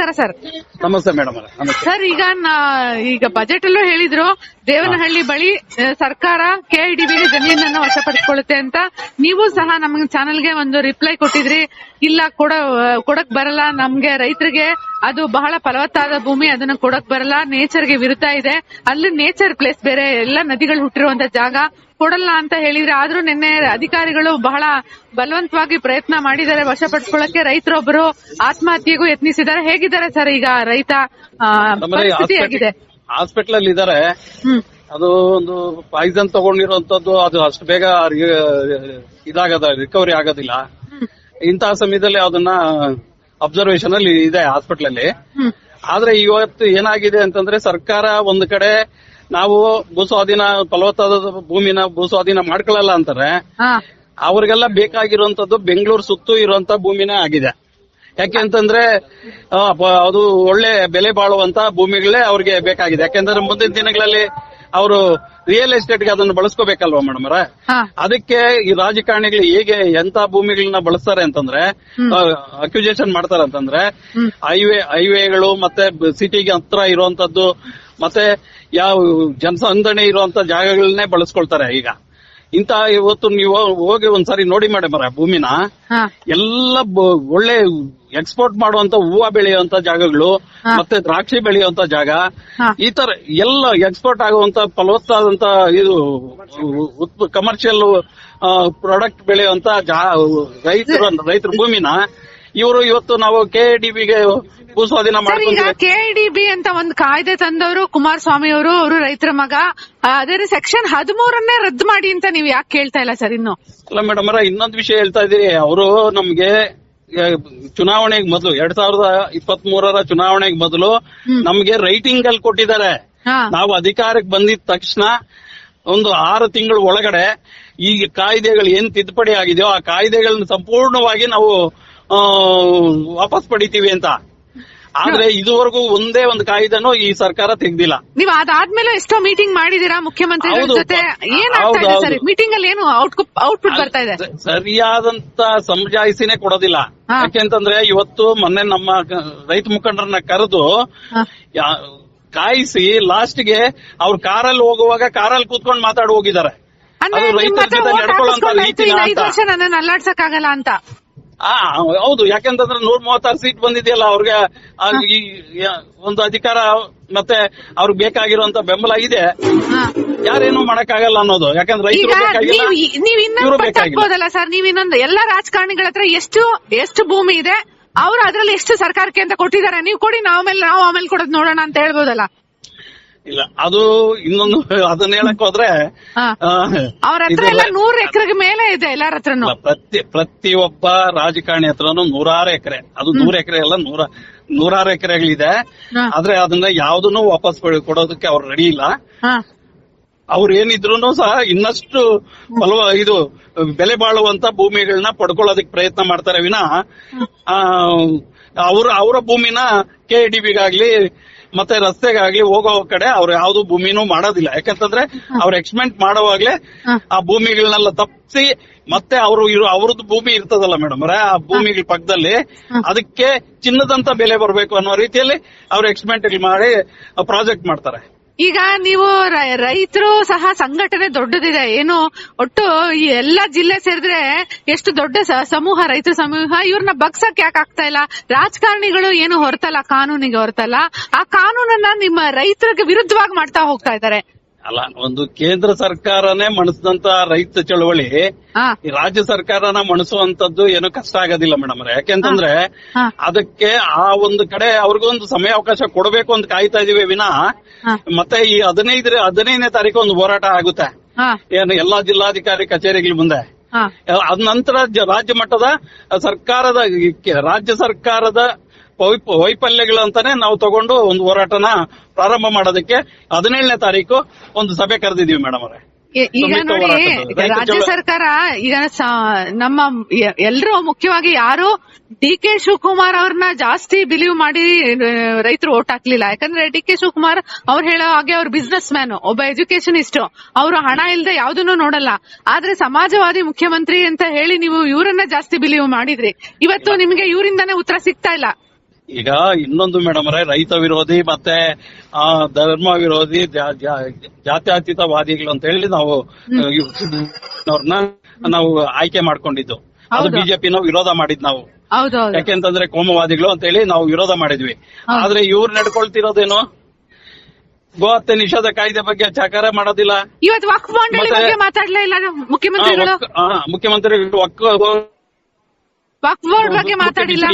ನಮಸ್ಕಾರ ಸರ್. ನಮಸ್ತೆ ಮೇಡಮ್ ನಮಸ್ತೆ. ಸರ್ ಈಗ ನಾ- ಈಗ ಬಜೆಟ್ ಅಲ್ಲೂ ಹೇಳಿದ್ರು ದೇವನಹಳ್ಳಿ ಬಳಿ ಸರ್ಕಾರ ಕೆಐಡಿಬಿ ಜಮೀನನ್ನು ವಶಪಡಿಸಿಕೊಳ್ಳುತ್ತೆ ಅಂತ ನೀವು ಸಹ ನಮ್ಮ ಚಾನೆಲ್ಗೆ ಒಂದು ರಿಪ್ಲೈ ಕೊಟ್ಟಿದ್ರಿ. ಇಲ್ಲ ಕೊಡ ಕೊಡಕ್ ಬರಲ್ಲ. ನಮ್ಗೆ ರೈತರಿಗೆ ಅದು ಬಹಳ ಫಲವತ್ತಾದ ಭೂಮಿ ಅದನ್ನ ಕೊಡಕ್ ಬರಲ್ಲ. ನೇಚರ್ಗೆ ವಿರುದ್ಧ ಇದೆ. ಅಲ್ಲಿ ನೇಚರ್ ಪ್ಲೇಸ್ ಬೇರೆ ಎಲ್ಲ ನದಿಗಳು ಹುಟ್ಟಿರುವಂತ ಜಾಗ. ಕೊಡಲ್ಲ ಅಂತ ಹೇಳಿದ್ರೆ ಆದ್ರೂ ನಿನ್ನೆ ಅಧಿಕಾರಿಗಳು ಬಹಳ ಬಲವಂತವಾಗಿ ಪ್ರಯತ್ನ ಮಾಡಿದ್ದಾರೆ ವಶಪಡಿಸಿಕೊಳ್ಳಕ್ಕೆ. ರೈತರೊಬ್ಬರು ಆತ್ಮಹತ್ಯೆಗೂ ಯತ್ನಿಸಿದ್ದಾರೆ. ಹೇಗಿದ್ದಾರೆ ಸರ್ ಈಗ ರೈತ ಪರಿಸ್ಥಿತಿ ಹೇಗಿದೆ? ಹಾಸ್ಪಿಟಲ್ ಅಲ್ಲಿ ಇದಾರೆ. ಹ್ಮ್. ಅದು ಒಂದು ಪಾಯ್ಸನ್ ತಗೊಂಡಿರುವಂತದ್ದು ಅದು ಅಷ್ಟು ಬೇಗ ಇದಾಗದ ರಿಕವರಿ ಆಗೋದಿಲ್ಲ. ಇಂತಹ ಸಮಯದಲ್ಲಿ ಅದನ್ನ ಅಬ್ಸರ್ವೇಷನ್ ಅಲ್ಲಿ ಇದೆ ಹಾಸ್ಪಿಟಲ್ ಅಲ್ಲಿ ಆದ್ರೆ ಇವತ್ತು ಏನಾಗಿದೆ ಅಂತಂದ್ರೆ ಸರ್ಕಾರ ಒಂದು ಕಡೆ ನಾವು ಭೂಸ್ವಾಧೀನ ಫಲವತ್ತಾದ ಭೂಮಿನ ಭೂಸ್ವಾಧೀನ ಮಾಡ್ಕೊಳ್ಳಲ್ಲ ಅಂತಾರೆ. ಅವ್ರಿಗೆಲ್ಲ ಬೇಕಾಗಿರುವಂತದ್ದು ಬೆಂಗಳೂರು ಸುತ್ತು ಇರುವಂತ ಭೂಮಿನೇ ಆಗಿದೆ. ಯಾಕೆ ಅಂತಂದ್ರೆ ಅದು ಒಳ್ಳೆ ಬೆಲೆ ಬಾಳುವಂತ ಭೂಮಿಗಳೇ ಅವ್ರಿಗೆ ಬೇಕಾಗಿದೆ. ಯಾಕೆಂದ್ರೆ ಮುಂದಿನ ದಿನಗಳಲ್ಲಿ ಅವರು ರಿಯಲ್ ಎಸ್ಟೇಟ್ಗೆ ಅದನ್ನು ಬಳಸ್ಕೋಬೇಕಲ್ವಾ ಮೇಡಮ್ ಹಾ. ಅದಕ್ಕೆ ಈ ರಾಜಕಾರಣಿಗಳು ಹೇಗೆ ಎಂತ ಭೂಮಿಗಳನ್ನ ಬಳಸ್ತಾರೆ ಅಂತಂದ್ರೆ ಅಕ್ಯುಜೇಷನ್ ಮಾಡ್ತಾರೆ ಅಂತಂದ್ರೆ. ಹೈವೇ ಹೈವೇಗಳು ಮತ್ತೆ ಸಿಟಿಗೆ ಹತ್ರ ಇರುವಂತದ್ದು ಮತ್ತೆ ಯಾವ ಜನಸಂದಣಿ ಇರುವಂತ ಜಾಗಗಳನ್ನೇ ಬಳಸ್ಕೊಳ್ತಾರೆ ಈಗ. ಇಂತ ಇವತ್ತು ನೀವು ಹೋಗಿ ಒಂದ್ಸರಿ ನೋಡಿ ಮೇಡಮ್ ಭೂಮಿನ ಹಾ ಎಲ್ಲ ಬ- ಒಳ್ಳೆ ಎಕ್ಸ್ಪೋರ್ಟ್ ಮಾಡುವಂತ ಹೂವ ಬೆಳೆಯುವಂತ ಜಾಗಗಳು ಹಾ. ಮತ್ತೆ ದ್ರಾಕ್ಷಿ ಬೆಳೆಯುವಂತ ಜಾಗ ಹಾ. ಈ ತರ ಎಲ್ಲ ಎಕ್ಸ್ಪೋರ್ಟ್ ಆಗುವಂತ ಫಲವತ್ತಾದಂತ ಇದು ಕಮರ್ಷಿಯಲ್ ಪ್ರಾಡಕ್ಟ್ ಬೆಳೆಯುವಂತ ಜಾ- ರೈತರ ರೈತರ ಭೂಮಿನ ಇವರು ಇವತ್ತು ನಾವು ಕೆ ಗೆ ಭೂಸ್ವಾಧೀನ ಸರ್ ಈಗ ಮಾಡ್ಕೊಂಡ್ರೆ ಕೆಐಡಿಬಿ ಅಂತ ಒಂದು ಕಾಯ್ದೆ ತಂದವರು ಕುಮಾರಸ್ವಾಮಿ ಅವರು ಅವರು ರೈತರ ಮಗ. ಅದೇ ಸೆಕ್ಷನ್ ಹದಿಮೂರನ್ನೇ ರದ್ದು ಮಾಡಿ ಅಂತ ನೀವು ಯಾಕೆ ಕೇಳ್ತಾ ಇಲ್ಲ ಸರ್ ಇನ್ನು? ಅಲ್ಲ ಮೇಡಮ್ ಅವರ ಇನ್ನೊಂದು ವಿಷಯ ಹೇಳ್ತಾ ಇದ್ದೀರಿ. ಅವರು ನಮ್ಗೆ ಚುನಾವಣೆಗೆ ಮೊದಲು ಎರಡ್ ಸಾವಿರದ ಇಪ್ಪತ್ತ್ ಮೂರರ ಚುನಾವಣೆಗೆ ಮೊದಲು ನಮ್ಗೆ ರೈಟಿಂಗ್ ಅಲ್ಲಿ ಕೊಟ್ಟಿದ್ದಾರೆ. ಹಾ. ನಾವು ಅಧಿಕಾರಕ್ಕೆ ಬಂದಿದ ತಕ್ಷಣ ಒಂದು ಆರು ತಿಂಗಳ ಒಳಗಡೆ ಈ ಕಾಯ್ದೆಗಳು ಏನ್ ತಿದ್ದುಪಡಿ ಆಗಿದೆಯೋ ಆ ಕಾಯ್ದೆಗಳನ್ನ ಸಂಪೂರ್ಣವಾಗಿ ನಾವು ವಾಪಸ್ ಪಡಿತೀವಿ ಅಂತ. ಆದ್ರೆ ಇದುವರೆಗೂ ಒಂದೇ ಒಂದು ಕಾಯ್ದೆನೂ ಈ ಸರ್ಕಾರ ತೆಗ್ದಿಲ್ಲ. ನೀವು ಅದಾದ್ಮೇಲೆ ಎಷ್ಟೋ ಮೀಟಿಂಗ್ ಮಾಡಿದೀರಾ ಮುಖ್ಯಮಂತ್ರಿಗಳ ಜೊತೆ. ಏನಾಗ್ತಾ ಹೌದು, ಇದೆ ಸರ್? ಮೀಟಿಂಗ್ ಅಲ್ಲಿ ಏನು ಔಟ್ಪುಟ್ ಬರ್ತಾ ಇದೆ? ಸರಿಯಾದಂತ ಸಮಜಾಯಿಸಿನೇ ಕೊಡೋದಿಲ್ಲ. ಯಾಕೆಂತಂದ್ರೆ ಇವತ್ತು ಮೊನ್ನೆ ನಮ್ಮ ರೈತ ಮುಖಂಡರನ್ನ ಕರೆದು ಕಾಯಿಸಿ ಲಾಸ್ಟ್ಗೆ ಲಾಸ್ಟ್ಗೆ ಅವ್ರ ಕಾರಲ್ಲಿ ಹೋಗುವಾಗ ಕಾರಲ್ಲಿ ಕೂತ್ಕೊಂಡು ಮಾತಾಡಿ ಹೋಗಿದ್ದಾರೆ. ರೈತರ ಜೊತೆ ಇನ್ನು ಐದು ಅಂತ. ವರ್ಷ ಅಲ್ಲಾಡ್ಸಕ್ ಆಗಲ್ಲ ಅಂತ. ಆ ಹೌದು ಯಾಕೆಂತಂದ್ರೆ ನೂರ ಮೂವತ್ತಾರು ಸೀಟ್ ಬಂದಿದೆಯಲ್ಲ ಅವ್ರಿಗೆ ಒಂದು ಅಧಿಕಾರ ಮತ್ತೆ ಅವ್ರಿಗೆ ಬೇಕಾಗಿರುವಂತ ಬೆಂಬಲ ಇದೆ. ಯಾರೇನು ಮಾಡಕ್ಕಾಗಲ್ಲ ಅನ್ನೋದು. ಯಾಕಂದ್ರೆ ರೈತರು ಬೇಕಾಗಿಲ್ಲ ಸರ್ ನೀವ್ ಇನ್ನೊಂದು ಎಲ್ಲಾ ರಾಜಕಾರಣಿಗಳ ಹತ್ರ ಎಷ್ಟು ಎಷ್ಟು ಭೂಮಿ ಇದೆ ಅವ್ರು ಅದ್ರಲ್ಲಿ ಎಷ್ಟು ಸರ್ಕಾರಕ್ಕೆ ಅಂತ ಕೊಟ್ಟಿದ್ದಾರೆ. ನೀವು ಕೊಡಿ ನಾವ್ ಆಮೇಲೆ ನಾವು ಆಮೇಲೆ ಕೊಡೋದ್ ನೋಡೋಣ ಅಂತ ಹೇಳ್ಬೋದಲ್ಲ. ಇಲ್ಲ ಅದು ಇನ್ನೊಂದು ಅದನ್ನ ಹೇಳಕ್ ಹೋದ್ರೆ ನೂರ ಆ, ಅವ್ರ ಹತ್ರ ಎಲ್ಲ ನೂರ್ ಎಕರೆಗೆ ಮೇಲೆ ಇದೆ ಎಲ್ಲಾರ ಹತ್ರನು. ಅಲ್ಲ, ಪ್ರತಿ ಪ್ರತಿಯೊಬ್ಬ ರಾಜಕಾರಣಿ ಹತ್ರನು ನೂರಾರು ಎಕರೆ. ಅದು ನೂರ ಎಕರೆ ಎಲ್ಲ ನೂರ ನೂರಾರು ಎಕರೆಗಳಿದೆ. ಆದ್ರೆ ಅದನ್ನ ಯಾವ್ದನ್ನು ವಾಪಸ್ ಕೊಡೋದಕ್ಕೆ ಅವ್ರು ರೆಡಿ ಇಲ್ಲ. ಅವ್ರ ಏನಿದ್ರು ಸಹ ಇನ್ನಷ್ಟು ಫಲವ ಇದು ಬೆಲೆ ಬಾಳುವಂತ ಭೂಮಿಗಳನ್ನ ಪಡ್ಕೊಳ್ಳೋದಕ್ಕೆ ಪ್ರಯತ್ನ ಮಾಡ್ತಾರೆ ವಿನ ಅವ್ರ ಅವರ ಭೂಮಿನ ಕೆ ಡಿಬಿಗಾಗ್ಲಿ ಮತ್ತೆ ರಸ್ತೆಗಾಗ್ಲಿ ಹೋಗೋ ಕಡೆ ಅವ್ರು ಯಾವ್ದು ಭೂಮಿನೂ ಮಾಡೋದಿಲ್ಲ. ಯಾಕಂತಂದ್ರೆ ಅವ್ರು ಎಕ್ಸ್ಪೆಂಟ್ ಮಾಡೋವಾಗ್ಲೆ ಆ ಭೂಮಿಗಳನ್ನೆಲ್ಲ ತಪ್ಪಿಸಿ ಮತ್ತೆ ಅವರು ಇರೋ ಅವ್ರದ್ದು ಭೂಮಿ ಇರ್ತದಲ್ಲ ಮೇಡಮ್ ಆ ಭೂಮಿಗಳ ಪಕ್ಕದಲ್ಲಿ ಅದಕ್ಕೆ ಚಿನ್ನದಂತ ಬೆಲೆ ಬರಬೇಕು ಅನ್ನೋ ರೀತಿಯಲ್ಲಿ ಅವ್ರು ಎಕ್ಸ್ಪೆಂಟ್ ಮಾಡಿ ಪ್ರಾಜೆಕ್ಟ್ ಮಾಡ್ತಾರೆ. ಈಗ ನೀವು ರೈತರು ಸಹ ಸಂಘಟನೆ ದೊಡ್ಡದಿದೆ. ಏನು, ಒಟ್ಟು ಈ ಎಲ್ಲಾ ಜಿಲ್ಲೆ ಸೇರಿದ್ರೆ ಎಷ್ಟು ದೊಡ್ಡ ಸಮೂಹ ರೈತ ಸಮೂಹ, ಇವ್ರನ್ನ ಬಗ್ಸಕ್ ಯಾಕೆ ಆಗ್ತಾ ಇಲ್ಲ? ರಾಜಕಾರಣಿಗಳು ಏನು ಹೊರತಲ್ಲ, ಕಾನೂನಿಗೆ ಹೊರತಲ್ಲ. ಆ ಕಾನೂನನ್ನ ನಿಮ್ಮ ರೈತರಿಗೆ ವಿರುದ್ಧವಾಗಿ ಮಾಡ್ತಾ ಹೋಗ್ತಾ ಇದ್ದಾರೆ. ಅಲ್ಲ ಒಂದು ಕೇಂದ್ರ ಸರ್ಕಾರನೇ ಮಣಿಸಿದಂತ ರೈತ ಚಳವಳಿ ಈ ರಾಜ್ಯ ಸರ್ಕಾರನ ಮಣಿಸುವಂತದ್ದು ಏನು ಕಷ್ಟ ಆಗೋದಿಲ್ಲ ಮೇಡಮ್ ಯಾಕೆಂತಂದ್ರೆ. ಅದಕ್ಕೆ ಆ ಒಂದು ಕಡೆ ಅವ್ರಿಗೊಂದು ಸಮಯ ಅವಕಾಶ ಕೊಡಬೇಕು ಅಂತ ಕಾಯ್ತಾ ಇದೀವಿ ವಿನ. ಮತ್ತೆ ಈ ಹದಿನೈದರ ಹದಿನೈದನೇ ತಾರೀಕು ಒಂದು ಹೋರಾಟ ಆಗುತ್ತೆ. ಏನು ಎಲ್ಲಾ ಜಿಲ್ಲಾಧಿಕಾರಿ ಕಚೇರಿಗಳ ಮುಂದೆ. ಅದ ನಂತರ ರಾಜ್ಯ ಮಟ್ಟದ ಸರ್ಕಾರದ ರಾಜ್ಯ ಸರ್ಕಾರದ ವೈಫಲ್ಯಗಳು ಅಂತಾನೆ ನಾವು ತಗೊಂಡು ಒಂದು ಹೋರಾಟನ ಪ್ರಾರಂಭ ಮಾಡೋದಕ್ಕೆ ಹದಿನೇಳನೇ ತಾರೀಕು ಒಂದು ಸಭೆ ಕರೆದಿದ್ದೀವಿ ಮೇಡಮ್ ಅವರೇ. ಈಗ ನೋಡಿ ರಾಜ್ಯ ಸರ್ಕಾರ ಈಗ ನಮ್ಮ ಎಲ್ರು ಎಲ್ರೂ ಮುಖ್ಯವಾಗಿ ಯಾರು ಡಿ ಕೆ ಶಿವಕುಮಾರ್ ಅವ್ರನ್ನ ಜಾಸ್ತಿ ಬಿಲೀವ್ ಮಾಡಿ ರೈತರು ಓಟ್ ಹಾಕ್ಲಿಲ್ಲ. ಯಾಕಂದ್ರೆ ಡಿ ಕೆ ಶಿವಕುಮಾರ್ ಅವ್ರು ಹೇಳೋ ಹಾಗೆ ಅವ್ರ ಬಿಸ್ನೆಸ್ ಮ್ಯಾನ್ ಒಬ್ಬ ಎಜುಕೇಶನಿಸ್ಟ್ ಅವರು ಹಣ ಇಲ್ಲದೆ ಯಾವ್ದನ್ನು ನೋಡಲ್ಲ. ಆದ್ರೆ ಸಮಾಜವಾದಿ ಮುಖ್ಯಮಂತ್ರಿ ಅಂತ ಹೇಳಿ ನೀವು ಇವರನ್ನ ಜಾಸ್ತಿ ಬಿಲೀವ್ ಮಾಡಿದ್ರಿ. ಇವತ್ತು ನಿಮ್ಗೆ ಇವರಿಂದಾನೇ ಉತ್ತರ ಸಿಗ್ತಾ ಇಲ್ಲ. ಈಗ ಇನ್ನೊಂದು ಮೇಡಮ್ ಅವರೇ ರೈತ ವಿರೋಧಿ ಮತ್ತೆ ಆ, ಧರ್ಮ ವಿರೋಧಿ ಜಾತ್ಯತೀತವಾದಿಗಳು ಅಂತ ಹೇಳಿ ನಾವು ಅವ್ರನ್ನ ನಾವು ಆಯ್ಕೆ ಮಾಡ್ಕೊಂಡಿದ್ದು. ಅದು ಬಿಜೆಪಿ ಬಿಜೆಪಿನ ವಿರೋಧ ಮಾಡಿದ್ ನಾವು. ಯಾಕೆಂತಂದ್ರೆ ಕೋಮವಾದಿಗಳು ಅಂತ ಹೇಳಿ ನಾವು ವಿರೋಧ ಮಾಡಿದ್ವಿ. ಆದ್ರೆ ಇವ್ರು ನಡ್ಕೊಳ್ತಿರೋದೇನು? ಗೋಹತ್ಯೆ ನಿಷೇಧ ಕಾಯ್ದೆ ಬಗ್ಗೆ ಚಕಾರ ಮಾಡೋದಿಲ್ಲ. ಇವತ್ತು ಮಾತಾಡ್ಲೇ ಇಲ್ಲ ಆ, ಮುಖ್ಯಮಂತ್ರಿಗಳು ಒಕ್ಕ- ಆ, ಮುಖ್ಯಮಂತ್ರಿ ಒಕ್ಕ ವಕ್ಫ್ ಬೋರ್ಡ್ ಬಗ್ಗೆ ಮಾತಾಡಿಲ್ಲ.